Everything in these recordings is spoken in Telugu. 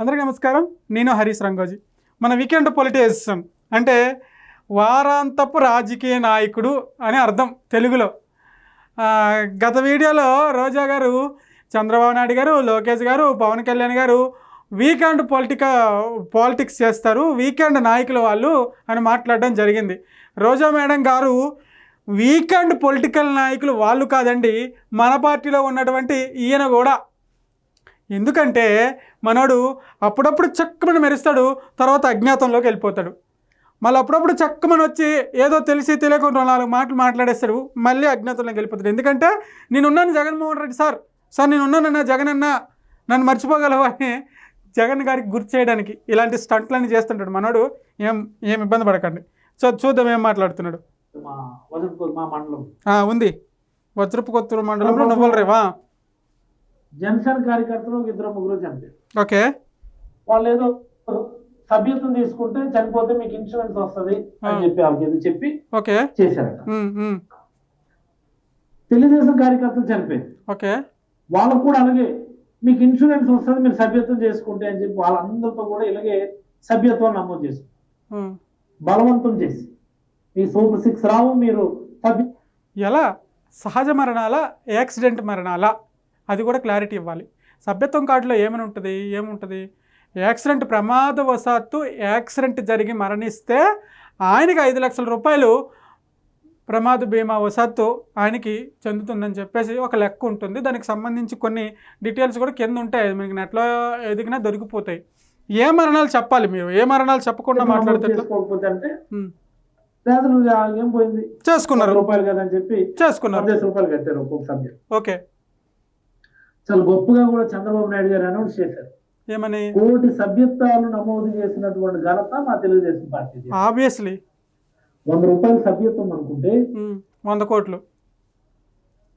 అందరికీ నమస్కారం. నేను హరీష్ రంగోజీ. మన వీకెండ్ పొలిటిషియన్ అంటే వారాంతపు రాజకీయ నాయకుడు అని అర్థం తెలుగులో. గత వీడియోలో రోజా గారు చంద్రబాబు నాయుడు గారు లోకేష్ గారు పవన్ కళ్యాణ్ గారు వీకెండ్ పొలిటిక పాలిటిక్స్ చేస్తారు. వీకెండ్ నాయకులు వాళ్ళు అని మాట్లాడడం జరిగింది. రోజా మేడం గారు వీకెండ్ పొలిటికల్ నాయకులు వాళ్ళు కాదండి. మన పార్టీలో ఉన్నటువంటి ఈయన కూడా ఎందుకంటే మనోడు అప్పుడప్పుడు చక్కమని మెరుస్తాడు తర్వాత అజ్ఞాతంలోకి వెళ్ళిపోతాడు. మళ్ళీ అప్పుడప్పుడు చక్కమని వచ్చి ఏదో తెలిసి తెలియకుండా నాలుగు మాటలు మాట్లాడేస్తాడు మళ్ళీ అజ్ఞాతంలోకి వెళ్ళిపోతాడు. ఎందుకంటే నేనున్నాను జగన్మోహన్ రెడ్డి సార్. సార్ నేను ఉన్నానన్నా జగన్ అన్న నన్ను మర్చిపోగలవా అని జగన్ గారికి గుర్తు చేయడానికి ఇలాంటి స్టంట్లన్నీ చేస్తుంటాడు. మనోడు ఏం ఏం ఇబ్బంది పడకండి. సో చూద్దాం ఏం మాట్లాడుతున్నాడు. ఉంది. వజ్రపు కొత్తూరు మండలంలో నువ్వులు రేవా జనసేన కార్యకర్తలు ఒక ఇద్దరు ముగ్గురు చనిపోయారు ఓకే. వాళ్ళు ఏదో సభ్యత్వం తీసుకుంటే చనిపోతే మీకు ఇన్సూరెన్స్ వస్తది అని. చెప్పి వాళ్ళకి చెప్పి ఓకే. చేశారట. తెలుగుదేశం కార్యకర్తలు చనిపోయారు. ఓకే. వాళ్ళకు కూడా అలాగే మీకు ఇన్సూరెన్స్ వస్తుంది మీరు సభ్యత్వం చేసుకుంటే అని చెప్పి వాళ్ళందరితో కూడా ఇలాగే సభ్యత్వం నమోదు చేసి. బలవంతం చేసి. మీ సూపర్ సిక్స్ రావు మీరు ఎలా? సహజ మరణాల? యాక్సిడెంట్ మరణాల? అది కూడా క్లారిటీ ఇవ్వాలి. సభ్యత్వం కార్డులో ఏమని ఉంటుంది? ఏముంటుంది? యాక్సిడెంట్ ప్రమాదవశాత్తు యాక్సిడెంట్ జరిగి మరణిస్తే ఆయనకి ఐదు లక్షల రూపాయలు ప్రమాద బీమా వశాత్తు ఆయనకి చెందుతుందని చెప్పేసి ఒక లెక్క ఉంటుంది. దానికి సంబంధించి కొన్ని డీటెయిల్స్ కూడా కింద ఉంటాయి. మీకు నెట్లో ఎదిగినా దొరికిపోతాయి. ఏ మరణాలు చెప్పాలి మీరు? ఏ మరణాలు చెప్పకుండా మాట్లాడితే చేసుకున్నారు. రూపాయలు చెప్పి చేసుకున్నారు. పదిహేను రూపాయలు కట్టారు ఒక్కొక్క సభ్యులు ఓకే. చాలా గొప్పగా కూడా చంద్రబాబు నాయుడు గారు అనౌన్స్ చేశారు. ఏమని? కోటి సభ్యత్వాలు నమోదు చేసినటువంటి ఘనత మా తెలుగుదేశం పార్టీ ఆబ్వియస్లీ వంద రూపాయల సభ్యత్వం అనుకుంటే వంద కోట్లు.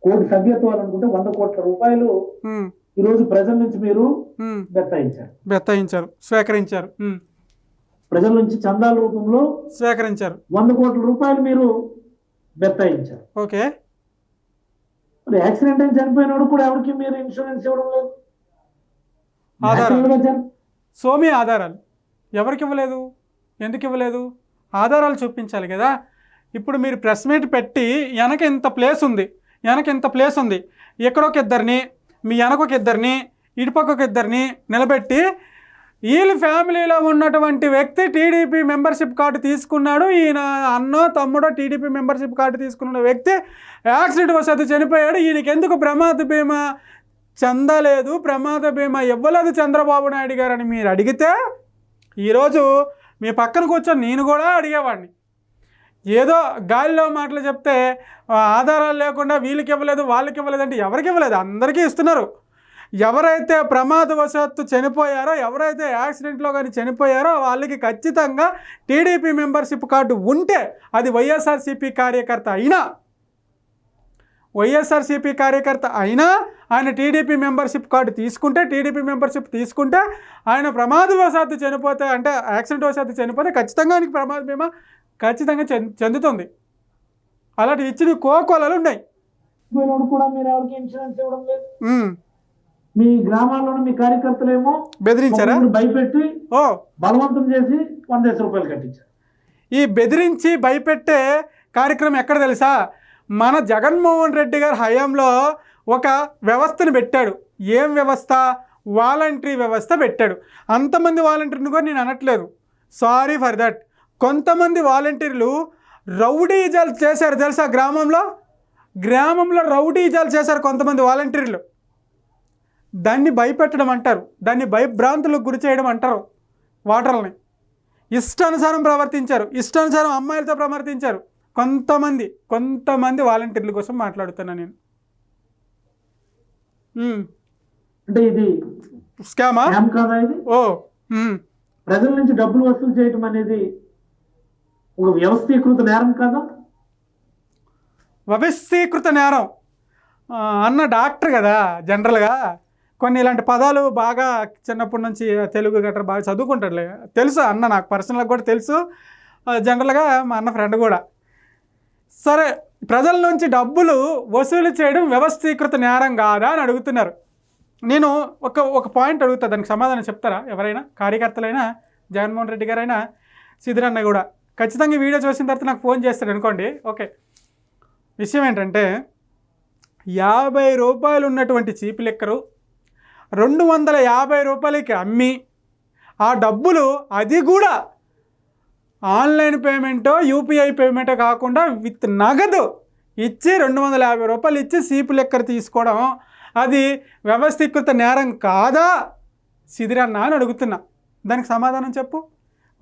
కోటి సభ్యత్వాలు అనుకుంటే వంద కోట్ల రూపాయలు ఈ రోజు ప్రజల నుంచి మీరు బెత్తాయించారు. బెత్తాయించారు స్వీకరించారు. ప్రజల నుంచి చందాల రూపంలో స్వీకరించారు. వంద కోట్ల రూపాయలు మీరు బెత్తాయించారు. ఓకే. మరి యాక్సిడెంట్ అయిన చనిపోయినోడు కూడా ఎవరికి మీరు ఇన్సూరెన్స్ ఇవ్వడం లేదు? ఆధారం. Natural గా చని- సోమి ఆధారాలు. ఎవరికి ఇవ్వలేదు? ఎందుకు ఇవ్వలేదు? ఆధారాలు చూపించాలి కదా. ఇప్పుడు మీరు ప్రెస్ మీట్ పెట్టి వెనక ఇంత ప్లేస్ ఉంది. వెనక ఇంత ప్లేస్ ఉంది. ఎక్కడొక ఇద్దరిని మీ వెనకొక ఇద్దరిని ఇటుపక్క ఒక ఇద్దరిని నిలబెట్టి వీళ్ళ ఫ్యామిలీలో ఉన్నటువంటి వ్యక్తి టీడీపీ మెంబర్షిప్ కార్డు తీసుకున్నాడు. ఈయన అన్నో తమ్ముడో టీడీపీ మెంబర్షిప్ కార్డు తీసుకున్న వ్యక్తి యాక్సిడెంట్ వసతి చనిపోయాడు. ఈయనకి ఎందుకు ప్రమాద బీమా చెందలేదు? ప్రమాద బీమా ఇవ్వలేదు చంద్రబాబు నాయుడు గారు అని మీరు అడిగితే ఈరోజు మీ పక్కన కూర్చొని నేను కూడా అడిగేవాడిని. ఏదో గాలిలో మాటలు చెప్తే ఆధారాలు లేకుండా వీళ్ళకి ఇవ్వలేదు వాళ్ళకి ఇవ్వలేదు అంటే ఎవరికి ఇవ్వలేదు? అందరికీ ఇస్తున్నారు. ఎవరైతే ప్రమాదవశాత్తు చనిపోయారో ఎవరైతే యాక్సిడెంట్లో కానీ చనిపోయారో వాళ్ళకి ఖచ్చితంగా టీడీపీ మెంబర్షిప్ కార్డు ఉంటే అది వైఎస్ఆర్సీపీ కార్యకర్త అయినా వైఎస్ఆర్సీపీ కార్యకర్త అయినా ఆయన టీడీపీ మెంబర్షిప్ కార్డు తీసుకుంటే టీడీపీ మెంబర్షిప్ తీసుకుంటే ఆయన ప్రమాదవశాత్తు చనిపోతే అంటే యాక్సిడెంట్ వశాత్తు చనిపోతే ఖచ్చితంగా ఆయనకి ప్రమాద బీమా ఖచ్చితంగా చెంది చెందుతుంది. అలాంటి ఇచ్చిన కోకోలలు ఉన్నాయి. కూడా మీరు ఎవరికి ఇన్సూరెన్స్ ఇవ్వడం లేదు? మీ గ్రామాల్లోని మీ కార్యకర్తలేమో బెదిరించారా? భయపెట్టి ఓ. బలవంతం చేసి వందేసి రూపాయలు కట్టించారు. ఈ బెదిరించి భయపెట్టే కార్యక్రమం ఎక్కడ తెలుసా? మన జగన్మోహన్ రెడ్డి గారి హయాంలో ఒక వ్యవస్థను పెట్టాడు. ఏం వ్యవస్థ? వాలంటరీ వ్యవస్థ పెట్టాడు. అంతమంది వాలంటీర్ని కూడా నేను అనట్లేదు. Sorry for that. కొంతమంది వాలంటీర్లు రౌడీజాలు చేశారు తెలుసా గ్రామంలో? గ్రామంలో రౌడీజాలు చేశారు కొంతమంది వాలంటీర్లు. దాన్ని భయపెట్టడం అంటారు. దాన్ని భయభ్రాంతులకు గురి చేయడం అంటారు వాటర్లని. ఇష్టానుసారం ప్రవర్తించారు. ఇష్టానుసారం అమ్మాయిలతో ప్రవర్తించారు. కొంతమంది కొంతమంది వాలంటీర్ల కోసం మాట్లాడుతున్నా నేను. స్కామా? ఓ ప్రజల నుంచి డబ్బులు వసూలు చేయటం అనేది ఒక వ్యవస్థీకృత నేరం కాదా? వ్యవస్థీకృత నేరం. అన్న డాక్టర్ కదా జనరల్గా. కొన్ని ఇలాంటి పదాలు బాగా చిన్నప్పటి నుంచి తెలుగు గట్రా బాగా చదువుకుంటాడులే తెలుసు అన్న నాకు పర్సనల్గా కూడా తెలుసు. జనరల్గా మా అన్న ఫ్రెండ్ కూడా. సరే ప్రజల నుంచి డబ్బులు వసూలు చేయడం వ్యవస్థీకృత నేరం కాదా అని అడుగుతున్నారు. నేను ఒక ఒక పాయింట్ అడుగుతా దానికి సమాధానం చెప్తారా? ఎవరైనా? కార్యకర్తలైనా? జగన్మోహన్ రెడ్డి గారైనా? సిద్ధిరన్న కూడా. ఖచ్చితంగా వీడియో చూసిన తర్వాత నాకు ఫోన్ చేస్తాడు అనుకోండి. ఓకే. విషయం ఏంటంటే యాభై రూపాయలు ఉన్నటువంటి చీపు లెక్కరు రెండు వందల యాభై రూపాయలకి అమ్మి ఆ డబ్బులు అది కూడా ఆన్లైన్ పేమెంటో యూపీఐ పేమెంటో కాకుండా విత్ నగదు ఇచ్చి రెండు వందల యాభై రూపాయలు ఇచ్చి సీపు లెక్కర్ తీసుకోవడం అది వ్యవస్థీకృత నేరం కాదా? సిదిరన్న అని అడుగుతున్నా. దానికి సమాధానం చెప్పు.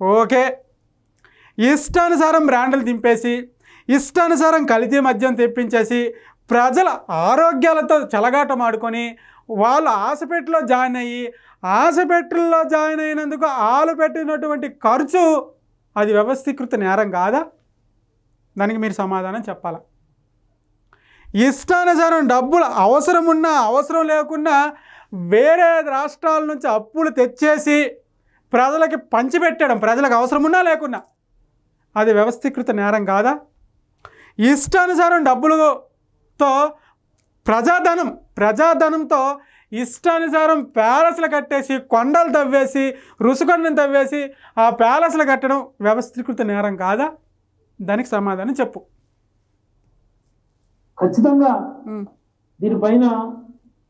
ఓకే. ఇష్టానుసారం బ్రాండ్లు దింపేసి ఇష్టానుసారం కలితీ మద్యం తెప్పించేసి ప్రజల ఆరోగ్యాలతో చెలగాటమాడుకొని వాళ్ళు ఆశపెట్టులో జాయిన్ అయ్యి ఆశపెట్టుల్లో జాయిన్ అయినందుకు ఆలు పెట్టినటువంటి ఖర్చు అది వ్యవస్థీకృత నేరం కాదా? దానికి మీరు సమాధానం చెప్పాలి? ఇష్టానుసారం డబ్బులు అవసరం ఉన్నా అవసరం లేకున్నా వేరే రాష్ట్రాల నుంచి అప్పులు తెచ్చేసి ప్రజలకి పంచిపెట్టడం ప్రజలకు అవసరం ఉన్నా లేకున్నా అది వ్యవస్థీకృత నేరం కాదా? ఇష్టానుసారం డబ్బులతో ప్రజాధనం ప్రజాధనంతో ఇష్టానుసారం ప్యాలెస్లు కట్టేసి కొండలు తవ్వేసి రుసుకొండను తవ్వేసి ఆ ప్యాలెస్లు కట్టడం వ్యవస్థీకృత నేరం కాదా? దానికి సమాధానం చెప్పు. ఖచ్చితంగా. దీనిపైన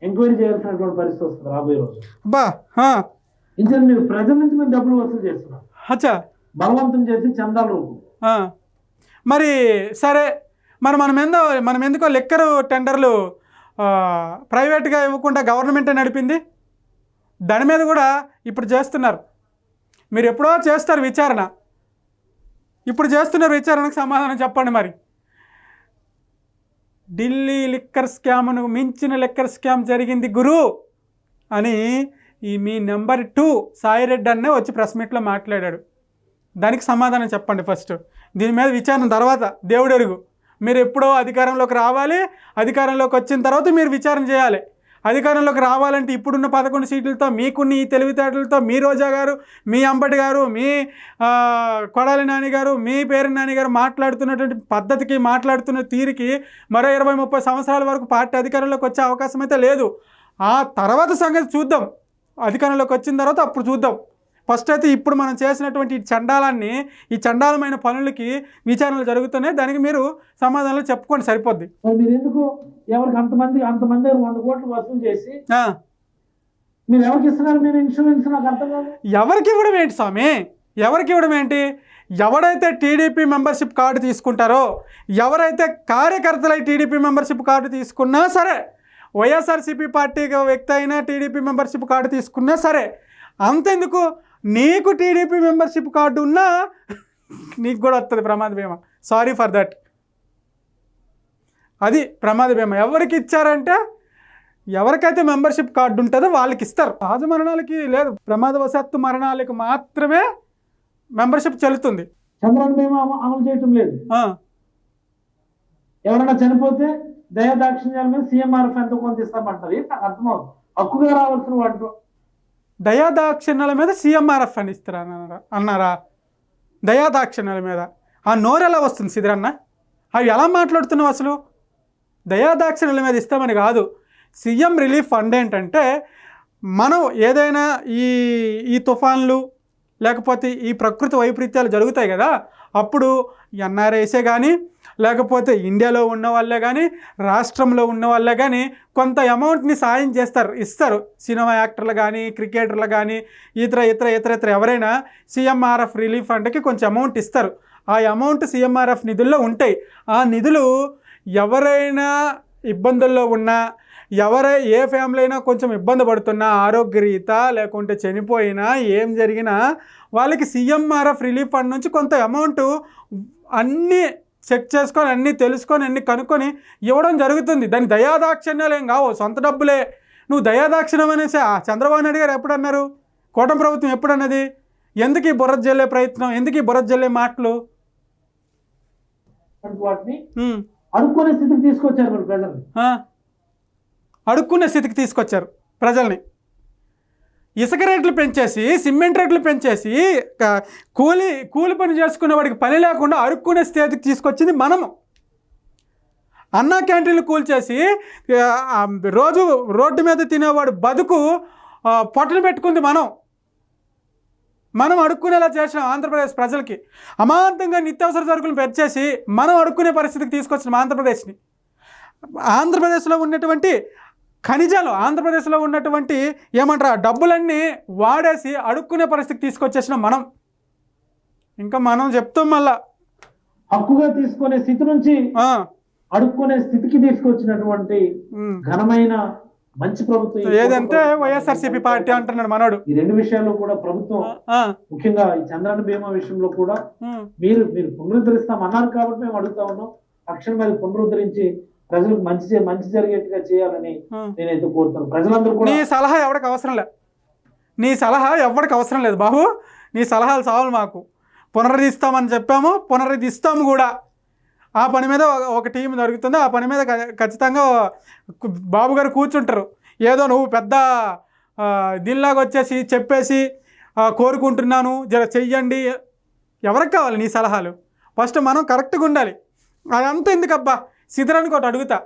ఎంక్వైరీ చేయాల్సినటువంటి పరిస్థితి వస్తుంది రాబోయే రోజు. బా మీరు ప్రజల నుంచి మీరు డబ్బులు వసూలు చేస్తున్నారు. అచ్చా. బలవంతం చేసి చందాల రూపం. మరి సరే మరి మనం ఎందో మనం ఎందుకో లెక్కరు టెండర్లు ప్రైవేట్గా ఇవ్వకుండా గవర్నమెంటే నడిపింది? దాని మీద కూడా ఇప్పుడు చేస్తున్నారు. మీరు ఎప్పుడో చేస్తారు విచారణ. ఇప్పుడు చేస్తున్నారు విచారణకు సమాధానం చెప్పండి మరి. ఢిల్లీ లిక్కర్ స్కామ్ను మించిన లిక్కర్ స్కామ్ జరిగింది గురు! అని ఈ మీ నెంబర్ టూ సాయిరెడ్డి అన్నే వచ్చి ప్రెస్ మీట్లో మాట్లాడాడు. దానికి సమాధానం చెప్పండి ఫస్ట్. దీని మీద విచారణ తర్వాత దేవుడెరుగు మీరు ఎప్పుడో అధికారంలోకి రావాలి అధికారంలోకి వచ్చిన తర్వాత మీరు విచారణ చేయాలి. అధికారంలోకి రావాలంటే ఇప్పుడున్న పదకొండు సీట్లతో మీకున్న ఈ తెలివితేటలతో మీ రోజా గారు మీ అంబటి గారు మీ కొడాలి నాని గారు మీ పేరు నాని గారు మాట్లాడుతున్నటువంటి పద్ధతికి మాట్లాడుతున్న తీరికి మరో ఇరవై ముప్పై సంవత్సరాల వరకు పార్టీ అధికారంలోకి వచ్చే అవకాశం అయితే లేదు. ఆ తర్వాత సంగతి చూద్దాం. అధికారంలోకి వచ్చిన తర్వాత అప్పుడు చూద్దాం. ఫస్ట్ అయితే ఇప్పుడు మనం చేసినటువంటి ఈ చండాలాన్ని ఈ చండాలమైన పనులకి విచారణలు జరుగుతున్నాయి. దానికి మీరు సమాధానాలు చెప్పుకోండి సరిపోద్ది. మరి ఎందుకు ఎవరికి అంతమంది అంతమంది వంద కోట్లు వసూలు చేసి మీరు ఎవరికి ఇస్తున్నారు? మీరు ఇన్సూరెన్స్ నాకు అర్థం కాదు. ఎవరికి ఇవ్వడం ఏంటి స్వామి? ఎవరికి ఇవ్వడం ఏంటి? ఎవడైతే టీడీపీ మెంబర్షిప్ కార్డు తీసుకుంటారో ఎవరైతే కార్యకర్తలై టీడీపీ మెంబర్షిప్ కార్డు తీసుకున్నా సరే వైఎస్ఆర్సీపీ పార్టీ వ్యక్తి అయినా టీడీపీ మెంబర్షిప్ కార్డు తీసుకున్నా సరే అంతెందుకు? నీకు టీడీపీ మెంబర్షిప్ కార్డు ఉన్నా నీకు కూడా వస్తుంది ప్రమాద బీమా. సారీ ఫర్ దట్ అది ప్రమాద బీమా. ఎవరికి ఇచ్చారంటే ఎవరికైతే మెంబర్షిప్ కార్డు ఉంటుందో వాళ్ళకి ఇస్తారు. సహజ మరణాలకి లేదు. ప్రమాదవశాత్తు మరణాలకు మాత్రమే మెంబర్షిప్ చెల్లుతుంది. చంద్రబాబు అమ- అమలు చేయటం లేదు. ఎవరైనా చనిపోతే దయా దాక్షిణ్యాల మీద సీఎంఆర్ఎఫ్ ఎంత కొంత ఇస్తామంటారు? నాకు అర్థమవుతుంది హక్కుగా రావాల్సిన వాటిలో దయాదాక్షిణ్యాల మీద సీఎంఆర్ఎఫ్ అని ఇస్తారా అన్నారా? అన్నారా? దయాదాక్షిణ్యాల మీద. ఆ నోరు ఎలా వస్తుంది సిద్ధరన్న అవి ఎలా మాట్లాడుతున్నావు అసలు? దయాదాక్షిణ్యాల మీద ఇస్తామని కాదు. సీఎం రిలీఫ్ ఫండ్ ఏంటంటే మనం ఏదైనా ఈ ఈ తుఫాన్లు లేకపోతే ఈ ప్రకృతి వైపరీత్యాలు జరుగుతాయి కదా అప్పుడు ఎన్ఆర్ఐసే కానీ లేకపోతే ఇండియాలో ఉన్న వాళ్ళే కానీ రాష్ట్రంలో ఉన్న వాళ్ళే కానీ కొంత అమౌంట్ని సాయం చేస్తారు ఇస్తారు. సినిమా యాక్టర్లు కానీ క్రికెటర్లు కానీ ఇతర ఇతర ఇతర ఇతర ఎవరైనా సీఎంఆర్ఎఫ్ రిలీఫ్ ఫండ్కి కొంచెం అమౌంట్ ఇస్తారు. ఆ అమౌంట్ సీఎంఆర్ఎఫ్ నిధుల్లో ఉంటాయి. ఆ నిధులు ఎవరైనా ఇబ్బందుల్లో ఉన్నా ఎవరై ఏ ఫ్యామిలీ అయినా కొంచెం ఇబ్బంది పడుతున్నా ఆరోగ్యరీత లేకుంటే చనిపోయినా ఏం జరిగినా వాళ్ళకి సీఎంఆర్ఎఫ్ రిలీఫ్ ఫండ్ నుంచి కొంత అమౌంట్ అన్నీ చెక్ చేసుకొని అన్నీ తెలుసుకొని అన్నీ కనుక్కొని ఇవ్వడం జరుగుతుంది. దాని దయాదాక్షిణ్యాలు ఏం కావు. సొంత డబ్బులే. నువ్వు దయాదాక్షిణ్యం అనేసి ఆ చంద్రబాబు నాయుడు గారు ఎప్పుడు అన్నారు కూటమి ప్రభుత్వం ఎప్పుడు అన్నది ఎందుకు ఈ బుర్ర జల్లే ప్రయత్నం? ఎందుకు ఈ బుర్ర జల్లే మాటలు? అనుకునే స్థితికి తీసుకొచ్చారు ప్రజల్ని. అడుక్కునే స్థితికి తీసుకొచ్చారు ప్రజల్ని. ఇసుక రేట్లు పెంచేసి సిమెంట్ రేట్లు పెంచేసి కూలి కూలి పని చేసుకునే వాడికి పని లేకుండా అడుక్కునే స్థితికి తీసుకొచ్చింది మనము. అన్నా క్యాంటీన్లు కూల్చేసి రోజు రోడ్డు మీద తినేవాడు బతుకు పొట్టలు పెట్టుకుంది మనం. మనం అడుక్కునేలా చేసినాం ఆంధ్రప్రదేశ్ ప్రజలకి. అమాంతంగా నిత్యావసర సరుకులు పెంచేసి మనం అడుక్కునే పరిస్థితికి తీసుకొచ్చినాం ఆంధ్రప్రదేశ్ని. ఆంధ్రప్రదేశ్లో ఉన్నటువంటి ఖనిజాలు ఆంధ్రప్రదేశ్లో ఉన్నటువంటి ఏమంటారు ఆ డబ్బులన్నీ వాడేసి అడుక్కునే పరిస్థితికి తీసుకొచ్చేసినాం మనం ఇంకా మనం చెప్తాం మళ్ళా హక్కుగా తీసుకునే స్థితి నుంచి అడుక్కునే స్థితికి తీసుకొచ్చినటువంటి. ఘనమైన మంచి ప్రభుత్వం ఏదంటే. వైఎస్ఆర్సీపీ పార్టీ అంటున్నాడు మనోడు ఈ రెండు విషయాల్లో కూడా ప్రభుత్వం ముఖ్యంగా ఈ చంద్రన్న బీమా విషయంలో కూడా. మీరు మీరు పునరుద్ధరిస్తాం అన్నారు కాబట్టి మేము అడుగుతా ఉన్నాం తక్షణం అది పునరుద్ధరించి ప్రజలకు మంచి మంచి జరిగేట్టుగా చేయాలని. నేనైతే కోరుతాను ప్రజలందరూ నీ కూడా సలహా ఎవరికి అవసరం లేదు నీ సలహా ఎవరికి అవసరం లేదు బాబు. నీ సలహాలు చాలు మాకు. పునరుద్ధరిస్తామని చెప్పాము. పునరుద్ధరిస్తాము కూడా. ఆ పని మీద ఒక- టీం జరుగుతుంది. ఆ పని మీద ఖచ్చితంగా బాబు గారు కూర్చుంటారు. ఏదో నువ్వు పెద్ద దీనిలాగా వచ్చేసి చెప్పేసి కోరుకుంటున్నాను. జర చెయ్యండి. ఎవరికి కావాలి నీ సలహాలు? ఫస్ట్ మనం కరెక్ట్గా ఉండాలి. అదంతా ఎందుకబ్బా? సిద్ధరానికి ఒకటి అడుగుతా.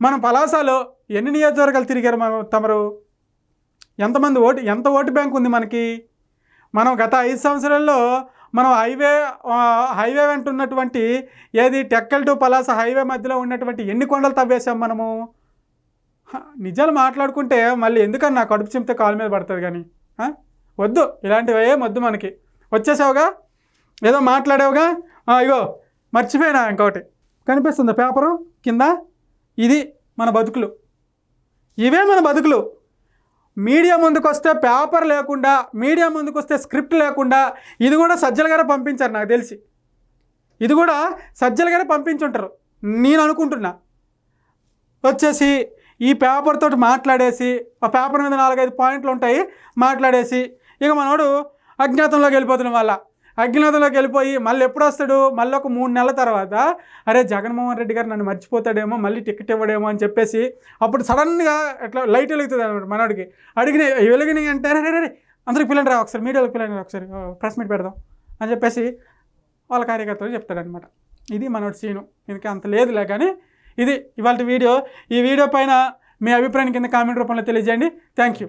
మనం పలాసలో ఎన్ని నియోజకవర్గాలు తిరిగారు మనం తమరు? ఎంతమంది ఓటు ఎంత ఓటు బ్యాంక్ ఉంది మనకి? మనం గత ఐదు సంవత్సరాల్లో మనం హైవే హైవే వెంట ఉన్నటువంటి ఏది టెక్కల్ టు పలాస హైవే మధ్యలో ఉన్నటువంటి ఎన్ని కొండలు తవ్వేశాం మనము? నిజాలు మాట్లాడుకుంటే మళ్ళీ ఎందుకని నా కడుపు చింపితే కాలు మీద పడుతుంది కానీ? వద్దు ఇలాంటివి ఏం వద్దు మనకి. వచ్చేసావుగా? ఏదో మాట్లాడావుగా? ఇగో మర్చిపోయినా ఇంకొకటి. కనిపిస్తుంది పేపరు కింద? ఇది మన బతుకులు. ఇవే మన బతుకులు. మీడియా ముందుకు వస్తే పేపర్ లేకుండా మీడియా ముందుకు వస్తే స్క్రిప్ట్ లేకుండా ఇది కూడా సజ్జల గారే పంపించారు నాకు తెలిసి. ఇది కూడా సజ్జల గారే పంపించుంటారు. నేను అనుకుంటున్నా. వచ్చేసి ఈ పేపర్ తోటి మాట్లాడేసి ఆ పేపర్ మీద నాలుగైదు పాయింట్లు ఉంటాయి మాట్లాడేసి ఇక మనోడు అజ్ఞాతంలోకి వెళ్ళిపోతున్నాం వాళ్ళ. అజ్ఞాతంలోకి వెళ్ళిపోయి మళ్ళీ ఎప్పుడు వస్తాడు? మళ్ళీ ఒక మూడు నెలల తర్వాత అరే జగన్మోహన్ రెడ్డి గారు నన్ను మర్చిపోతాడేమో మళ్ళీ టికెట్ ఇవ్వడేమో అని చెప్పేసి అప్పుడు సడన్గా ఎట్లా లైట్ వెలుగుతుంది అనమాట మనోడికి. అడిగిన వెలిగిన అంటే రే రే, అందరికి పిల్లని రా ఒకసారి మీడియాలకు పిల్లని రా ఒకసారి ప్రెస్ మీట్ పెడదాం అని చెప్పేసి వాళ్ళ కార్యకర్తలు చెప్తాడనమాట ఇది మనోడి సీను. ఇందుకే అంత లేదులే కానీ ఇది ఇవాళ వీడియో. ఈ వీడియో పైన మీ అభిప్రాయం కింద కామెంట్ రూపంలో తెలియజేయండి. Thank you.